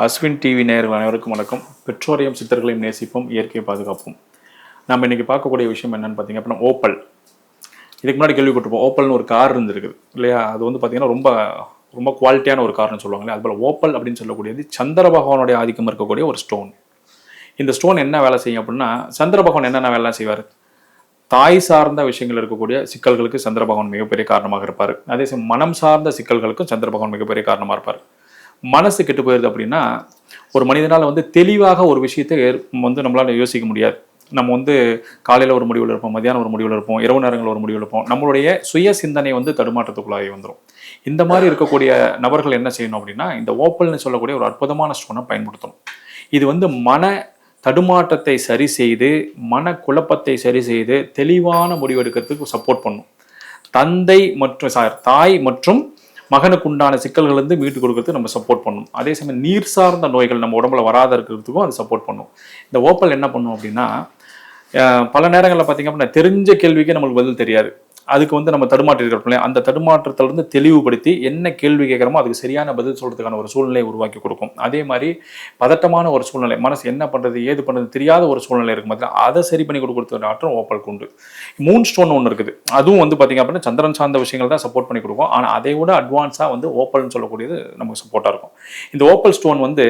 Ashwin TV நேயர்கள் அனைவருக்கும் வணக்கம். பெற்றோரையும் சித்தர்களையும் நேசிப்போம் இயற்கையை பாதுகாப்போம். நம்ம இன்னைக்கு பார்க்கக்கூடிய விஷயம் என்னன்னு பார்த்தீங்க அப்படின்னா ஓப்பல். இதுக்கு முன்னாடி கேள்விப்பட்டிருப்போம் ஓப்பல்னு ஒரு கார் இருந்திருக்குது இல்லையா? அது வந்து பார்த்தீங்கன்னா ரொம்ப ரொம்ப குவாலிட்டியான ஒரு கார்னு சொல்லுவாங்களே அதுபோல் ஓப்பல் அப்படின்னு சொல்லக்கூடியது சந்திர பகவானுடைய ஆதிக்கம் இருக்கக்கூடிய ஒரு ஸ்டோன் இந்த ஸ்டோன் என்ன வேலை செய்யும் அப்படின்னா சந்திர பகவான் என்னென்ன வேலை செய்வார்? தாய் சார்ந்த விஷயங்கள் இருக்கக்கூடிய சிக்கல்களுக்கு சந்திர பகவான் மிகப்பெரிய காரணமாக இருப்பார். அதே சமயம் மனம் சார்ந்த சிக்கல்களுக்கும் சந்திர பகவான் மிகப்பெரிய காரணமாக இருப்பார். மனசு கெட்டு போயிருது அப்படின்னா ஒரு மனிதனால் வந்து தெளிவாக ஒரு விஷயத்தை வந்து நம்மளால் யோசிக்க முடியாது. நம்ம வந்து காலையில் ஒரு முடிவில் இருப்போம் மதியானம் ஒரு முடிவில் இருப்போம் இரவு நேரங்களில் ஒரு முடிவில் இருப்போம். நம்மளுடைய சுய சிந்தனை வந்து தடுமாற்றத்துக்குள்ளாகி வந்துடும் இந்த மாதிரி இருக்கக்கூடிய நபர்கள் என்ன செய்யணும் அப்படின்னா இந்த ஓப்பல்னு சொல்லக்கூடிய ஒரு அற்புதமான ஸ்டோனை பயன்படுத்தணும். இது வந்து மன தடுமாற்றத்தை சரி செய்து மன குழப்பத்தை சரி செய்து தெளிவான முடிவெடுக்கிறதுக்கு சப்போர்ட் பண்ணும். தந்தை மற்றும் சார் தாய் மற்றும் மகனுக்கு உண்டான சிக்கல்கள் இருந்து மீட்டு கொடுக்கறதுக்கு நம்ம சப்போர்ட் பண்ணும். அதே சமயம் நீர் சார்ந்த நோய்கள் நம்ம உடம்புல வராத இருக்கிறதுக்கும் அது சப்போர்ட் பண்ணும். இந்த ஓப்பல் என்ன பண்ணும் அப்படின்னா பல நேரங்களில் பார்த்தீங்க அப்படின்னா தெரிஞ்ச கேள்விக்கு நம்மளுக்கு பதில் தெரியாது. அதுக்கு வந்து நம்ம தடுமாற்றி இருக்கிறோம் இல்லையா? அந்த தடுமாற்றத்துல இருந்து தெளிவுபடுத்தி என்ன கேள்வி கேட்குறோமோ அதுக்கு சரியான பதில் சொல்றதுக்கான ஒரு சூழ்நிலையை உருவாக்கி கொடுக்கும். அதே மாதிரி பதட்டமான ஒரு சூழ்நிலை மனசு என்ன பண்றது ஏது பண்றது தெரியாத ஒரு சூழ்நிலை இருக்கும் பார்த்தீங்கன்னா அதை சரி பண்ணி கொடுக்கறது ஆற்றல் ஓப்பலுக்கு உண்டு மூன் ஸ்டோன் ஒன்று இருக்குது. அதுவும் வந்து பார்த்தீங்க அப்படின்னா சந்திரன் சார்ந்த விஷயங்கள் தான் சப்போர்ட் பண்ணி கொடுக்கும். ஆனால் அதை விட அட்வான்ஸாக வந்து ஓப்பல்னு சொல்லக்கூடியது நமக்கு சப்போர்ட்டாக இருக்கும். இந்த ஓப்பல் ஸ்டோன் வந்து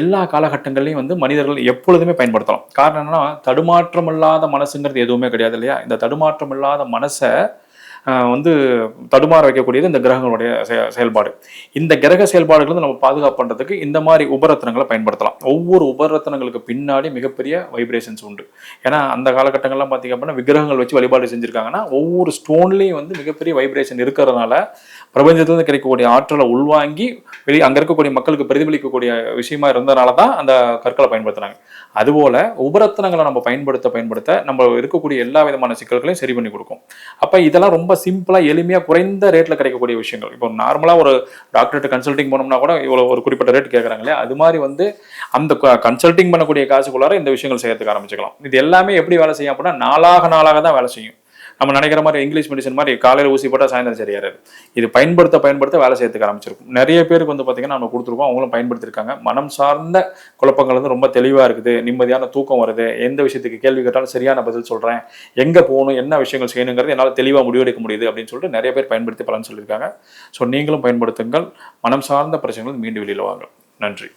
எல்லா காலகட்டங்கள்லையும் வந்து மனிதர்கள் எப்பொழுதுமே பயன்படுத்தலாம். காரணம் என்னன்னா தடுமாற்றம் இல்லாத மனசுங்கிறது எதுவுமே கிடையாது இல்லையா? இந்த தடுமாற்றம் இல்லாத மனசை வந்து தடுமாற வைக்கக்கூடியது இந்த கிரகங்களுடைய செயல்பாடு. இந்த கிரக செயல்பாடுகள் வந்து நம்ம பாதுகாப்பு பண்ணுறதுக்கு இந்த மாதிரி உபரத்தனங்களை பயன்படுத்தலாம். ஒவ்வொரு உபரத்தனங்களுக்கு பின்னாடி மிகப்பெரிய வைப்ரேஷன்ஸ் உண்டு. ஏன்னா அந்த காலகட்டங்கள்லாம் பார்த்தீங்க அப்படின்னா விக்கிரகங்கள் வச்சு வழிபாடு செஞ்சுருக்காங்கன்னா ஒவ்வொரு ஸ்டோன்லேயும் வந்து மிகப்பெரிய வைப்ரேஷன் இருக்கிறதுனால பிரபஞ்சத்திலிருந்து கிடைக்கக்கூடிய ஆற்றலை உள்வாங்கி வெளியே அங்கே இருக்கக்கூடிய மக்களுக்கு பிரதிபலிக்கக்கூடிய விஷயமா இருந்ததுனால தான் அந்த கற்களை பயன்படுத்துகிறாங்க அதுபோல் உபரத்தனங்களை நம்ம பயன்படுத்த பயன்படுத்த நம்ம இருக்கக்கூடிய எல்லா விதமான சிக்கல்களையும் சரி பண்ணி கொடுக்கும். அப்போ இதெல்லாம் ரொம்ப சிம்பிளாக எளிமையாக குறைந்த ரேட்டில் கிடைக்கக்கூடிய விஷயங்கள். இப்போ நார்மலாக ஒரு டாக்டர்கிட்ட கன்சல்டிங் போனோம்னா கூட இவ்வளோ ஒரு குறிப்பிட்ட ரேட் கேட்குறாங்களே அது மாதிரி வந்து அந்த கன்சல்டிங் பண்ணக்கூடிய காசுக்குள்ளார இந்த விஷயங்கள் செய்யறதுக்கு ஆரம்பிச்சுக்கலாம். இது எல்லாமே எப்படி வேலை செய்யும் அப்படின்னா நாளாக நாளாக தான் வேலை செய்யும். நம்ம நினைக்கிற மாதிரி இங்கிலீஷ் மெடிசன் மாதிரி காலையில் ஊசி போட்டால் சாயந்தரம் சரியாரு இது பயன்படுத்த பயன்படுத்த வேலை செய்யறதுக்கு ஆரம்பிச்சிருக்கும். நிறைய பேருக்கு வந்து பார்த்தீங்கன்னா நம்ம கொடுத்துருக்கோம் அவங்களும் பயன்படுத்திருக்காங்க. மனம் சார்ந்த குழப்பங்கள் வந்து ரொம்ப தெளிவாக இருக்குது. நிம்மதியான தூக்கம் வருது. எந்த விஷயத்துக்கு கேள்வி கேட்டாலும் சரியான பதில் சொல்கிறேன் எங்கே போகணும் என்ன விஷயங்கள் செய்யணுங்கிறது என்னால் தெளிவாக முடிவெடுக்க முடியுது அப்படின்னு சொல்லிட்டு நிறைய பேர் பயன்படுத்தி பலன் சொல்லியிருக்காங்க. ஸோ நீங்களும் பயன்படுத்துங்கள். மனம் சார்ந்த பிரச்சனைகள் மீண்டு வெளியில் வாங்க. நன்றி.